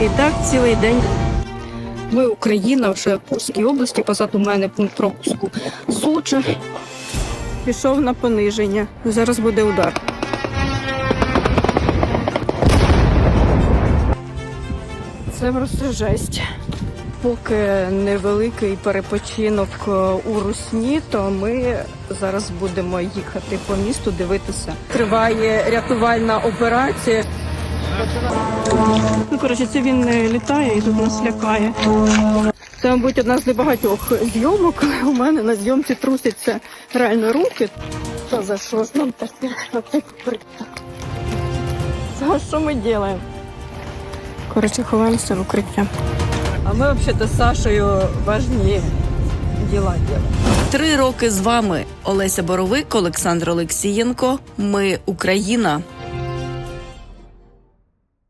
І так цілий день. Ми Україна вже в Курській області, позаду мене пункт пропуску Соча. Пішов на пониження. Зараз буде удар. Це просто жесть. Поки невеликий перепочинок е, у Русні, то ми зараз будемо їхати по місту, дивитися. Триває рятувальна операція. Ну, коротше, це він не літає і тут нас лякає. Це, мабуть, одна з небагатьох зйомок, коли у мене на зйомці трусяться реально руки. Та за що ж нам таке що ми робимо? Коротше, ховаємося в укриття. А ми взагалі з Сашою важні діла робимо. Три роки з вами Олеся Боровик, Олександр Олексієнко. Ми Україна.